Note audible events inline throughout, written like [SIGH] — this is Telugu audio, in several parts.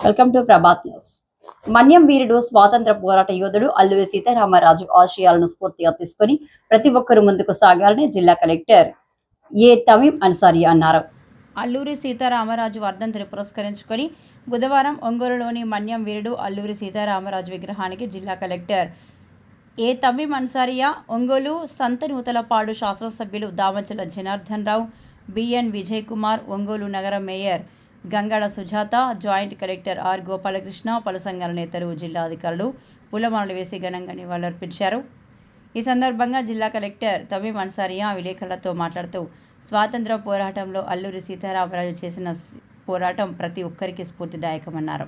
Welcome to Prabhat news Manyam వీరుడు స్వాతంత్ర పోరాట యోధుడు అల్లూరి సీతారామరాజు ఆశయాలను స్ఫూర్తిగా తీసుకొని ప్రతి ఒక్కరూ ముందుకు సాగాలని జిల్లా కలెక్టర్ ఏ తమీం అన్సారి అన్నారు. అల్లూరి సీతారామరాజు వర్ధంతిని పురస్కరించుకొని బుధవారం ఒంగోలులోని మన్యం వీరుడు అల్లూరి సీతారామరాజు విగ్రహానికి జిల్లా కలెక్టర్ ఏ తమ్మి అన్సారియా ఒంగోలు సంత నూతలపాడు శాసనసభ్యులు దామచల జనార్దన్ రావు బిఎన్ విజయ్ కుమార్ ఒంగోలు నగర mayor Gangada Sujatha joint collector R Gopalakrishna పలు సంఘాల నేతలు జిల్లా అధికారులు పూలమాలలు వేసి ఘనంగా నివాళులర్పించారు. ఈ సందర్భంగా జిల్లా కలెక్టర్ తమీం అన్సారియా విలేకరులతో మాట్లాడుతూ స్వాతంత్ర పోరాటంలో అల్లూరి సీతారామరాజు చేసిన పోరాటం ప్రతి ఒక్కరికి స్ఫూర్తిదాయకమన్నారు.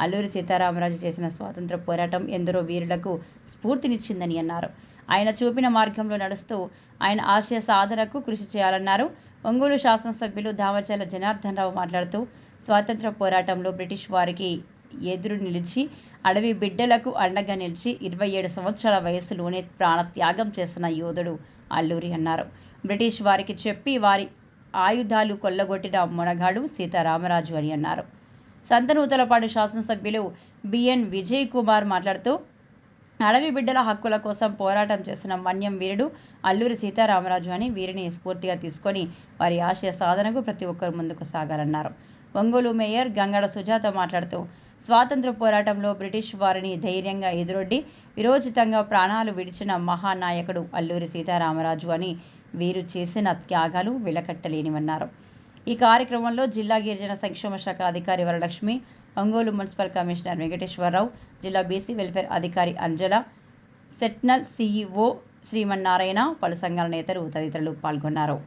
అల్లూరి సీతారామరాజు చేసిన స్వాతంత్ర పోరాటం ఎందరో వీరులకు స్ఫూర్తినిచ్చిందని అన్నారు. ఆయన చూపిన మార్గంలో నడుస్తూ ఆయన ఆశయ సాధనకు కృషి చేయాలన్నారు. ఒంగోలు శాసనసభ్యులు దామచల జనార్దన్ రావు మాట్లాడుతూ స్వాతంత్ర పోరాటంలో బ్రిటిష్ వారికి ఎదురు నిలిచి అడవి బిడ్డలకు అండగా నిలిచి ఇరవై ఏడు సంవత్సరాల వయసులోనే ప్రాణత్యాగం చేసిన యోధుడు అల్లూరి అన్నారు. బ్రిటిష్ వారికి చెప్పి వారి ఆయుధాలు కొల్లగొట్టిన మొనగాడు సీతారామరాజు అని అన్నారు. సంతనూతలపాడు శాసనసభ్యులు బిఎన్ విజయ్ కుమార్ మాట్లాడుతూ అడవి బిడ్డల హక్కుల కోసం పోరాటం చేసిన మన్యం వీరుడు అల్లూరి సీతారామరాజు అని వీరిని స్ఫూర్తిగా తీసుకొని వారి ఆశయ సాధనకు ప్రతి ఒక్కరు ముందుకు సాగాలన్నారు. ఒంగోలు మేయర్ గంగడ సుజాత మాట్లాడుతూ స్వాతంత్ర పోరాటంలో బ్రిటిష్ వారిని ధైర్యంగా ఎదురొడ్డి విరోచితంగా ప్రాణాలు విడిచిన మహానాయకుడు అల్లూరి సీతారామరాజు అని వీరు చేసిన త్యాగాలు వెలకట్టలేనివన్నారు. ఈ కార్యక్రమంలో జిల్లా గిరిజన సంక్షేమ శాఖ అధికారి వరలక్ష్మి ఒంగోలు మున్సిపల్ కమిషనర్ వెంకటేశ్వరరావు జిల్లా బీసీ వెల్ఫేర్ అధికారి అంజల సెట్నల్ సీఈఓ శ్రీమన్నారాయణ పలు సంఘాల నేతలు తదితరులు పాల్గొన్నారు.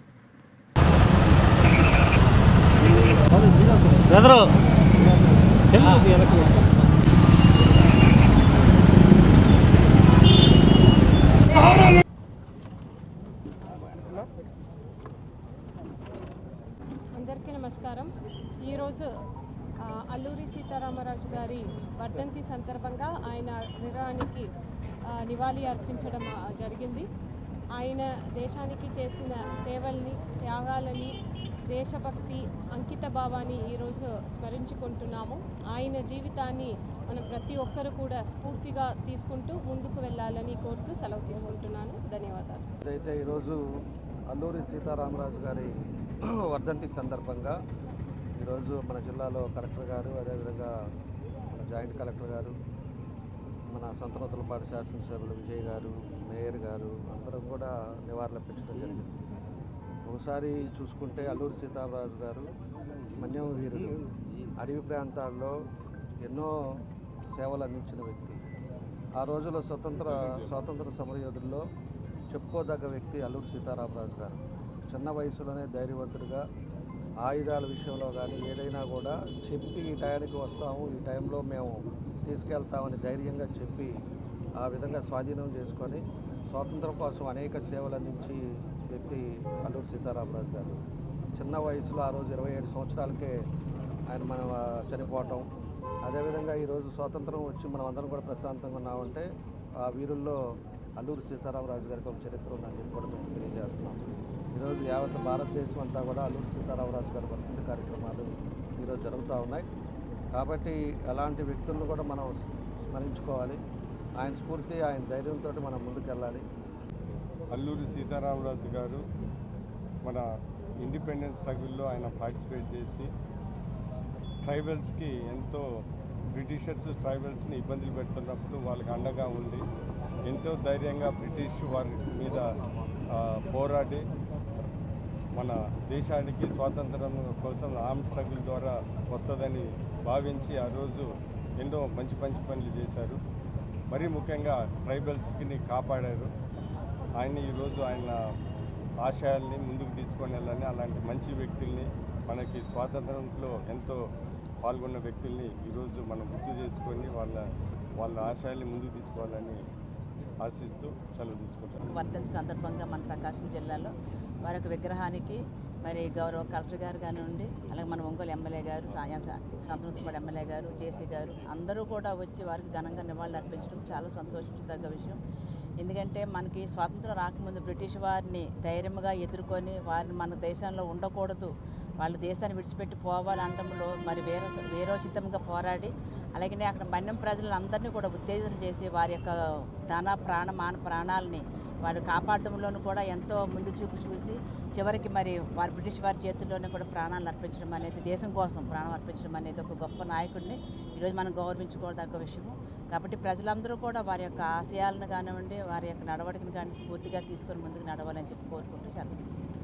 అందరికీ నమస్కారం. ఈరోజు అల్లూరి సీతారామరాజు గారి వర్ధంతి సందర్భంగా ఆయన విగ్రహానికి నివాళి అర్పించడం జరిగింది. ఆయన దేశానికి చేసిన సేవల్ని త్యాగాలని దేశభక్తి అంకిత భావాన్ని ఈరోజు స్మరించుకుంటున్నాము. ఆయన జీవితాన్ని మనం ప్రతి ఒక్కరు కూడా స్ఫూర్తిగా తీసుకుంటూ ముందుకు వెళ్ళాలని కోరుతూ సెలవు తీసుకుంటున్నాను. ధన్యవాదాలు. అయితే ఈరోజు అల్లూరి సీతారామరాజు గారి [CLEARS THROAT] వర్ధంతి సందర్భంగా ఈరోజు మన జిల్లాలో కలెక్టర్ గారు అదేవిధంగా మన జాయింట్ కలెక్టర్ గారు మన సంతనూతలపాటి శాసనసభ్యులు విజయ్ గారు మేయర్ గారు అందరం కూడా నివాళులర్పించడం జరిగింది. ఒకసారి చూసుకుంటే అల్లూరి సీతారామరాజు గారు మన్యం వీరుడు. అడవి ప్రాంతాల్లో ఎన్నో సేవలు అందించిన వ్యక్తి. ఆ రోజుల్లో స్వతంత్ర స్వాతంత్ర సమరయోధుల్లో చెప్పుకోదగ్గ వ్యక్తి అల్లూరి సీతారామరాజు గారు. చిన్న వయసులోనే ధైర్యవంతుడిగా ఆయుధాల విషయంలో కానీ ఏదైనా కూడా చెప్పి ఈ టయానికి వస్తాము ఈ టైంలో మేము తీసుకెళ్తామని ధైర్యంగా చెప్పి ఆ విధంగా స్వాధీనం చేసుకొని స్వాతంత్రం కోసం అనేక సేవలు అందించి వ్యక్తి అల్లూరు సీతారామరాజు గారు. చిన్న వయసులో ఆ రోజు ఇరవై ఏడు సంవత్సరాలకే ఆయన మనం చనిపోవటం. అదేవిధంగా ఈరోజు స్వాతంత్రం వచ్చి మనం అందరం కూడా ప్రశాంతంగా ఉన్నామంటే ఆ వీరుల్లో అల్లూరు సీతారామరాజు గారికి ఒక చరిత్ర ఉందని చెప్పి కూడా మేము తెలియజేస్తున్నాం. ఈరోజు యావత్ భారతదేశం అంతా కూడా అల్లూరి సీతారామరాజు గారి వర్ధంతి కార్యక్రమాలు ఈరోజు జరుగుతూ ఉన్నాయి. కాబట్టి అలాంటి వ్యక్తులను కూడా మనం స్మరించుకోవాలి. ఆయన స్ఫూర్తి ఆయన ధైర్యంతో మనం ముందుకెళ్ళాలి. అల్లూరి సీతారామరాజు గారు మన ఇండిపెండెన్స్ స్ట్రగుల్లో ఆయన పార్టిసిపేట్ చేసి ట్రైబల్స్కి ఎంతో బ్రిటిషర్స్ ట్రైబల్స్ని ఇబ్బందులు పెడుతున్నప్పుడు వాళ్ళకి అండగా ఉండి ఎంతో ధైర్యంగా బ్రిటిష్ వారి మీద పోరాడి మన దేశానికి స్వాతంత్రం కోసం ఆర్మ్ స్ట్రగుల్ ద్వారా వస్తుందని భావించి ఆ రోజు ఎన్నో మంచి మంచి పనులు చేశారు. మరీ ముఖ్యంగా ట్రైబల్స్ని కాపాడారు. ఆయన ఈరోజు ఆయన ఆశయాల్ని ముందుకు తీసుకొని వెళ్ళాలని అలాంటి మంచి వ్యక్తుల్ని మనకి స్వాతంత్రంలో ఎంతో పాల్గొన్న వ్యక్తుల్ని ఈరోజు మనం గుర్తు చేసుకొని వాళ్ళ వాళ్ళ ఆశయాల్ని ముందుకు తీసుకోవాలని ఆశిస్తూ సెలవు తీసుకుంటాం వర్ధంతి సందర్భంగా మన ప్రకాశం జిల్లాలో వారి విగ్రహానికి మరి గౌరవ కలెక్టర్ గారు కానివ్వండి అలాగే మన ఒంగోలు ఎమ్మెల్యే గారు సంతనూతపాడు ఎమ్మెల్యే గారు జేసీ గారు అందరూ కూడా వచ్చి వారికి ఘనంగా నివాళులు అర్పించడం చాలా సంతోషించదగ్గ విషయం. ఎందుకంటే మనకి స్వాతంత్రం రాకముందు బ్రిటిష్ వారిని ధైర్యంగా ఎదుర్కొని వారిని మన దేశంలో ఉండకూడదు. వాళ్ళు దేశాన్ని విడిచిపెట్టి పోవాలనడంలో మరి వేర వేరోచితంగా పోరాడి అలాగే అక్కడ మన్యం ప్రజలందరినీ కూడా ఉత్తేజన చేసి వారి యొక్క ధన ప్రాణ మాన ప్రాణాలని వారు కాపాడటంలోనూ కూడా ఎంతో ముందు చూపు చూసి చివరికి మరి వారి బ్రిటిష్ వారి చేతుల్లోనే కూడా ప్రాణాలను అర్పించడం అనేది దేశం కోసం ప్రాణం అర్పించడం అనేది ఒక గొప్ప నాయకుడిని ఈరోజు మనం గౌరవించుకోదగ్గ విషయము. కాబట్టి ప్రజలందరూ కూడా వారి యొక్క ఆశయాలను కానివ్వండి వారి యొక్క నడవడికను కానీ స్ఫూర్తిగా తీసుకొని ముందుకు నడవాలని చెప్పి కోరుకుంటూ సెలవు తీసుకుంటాం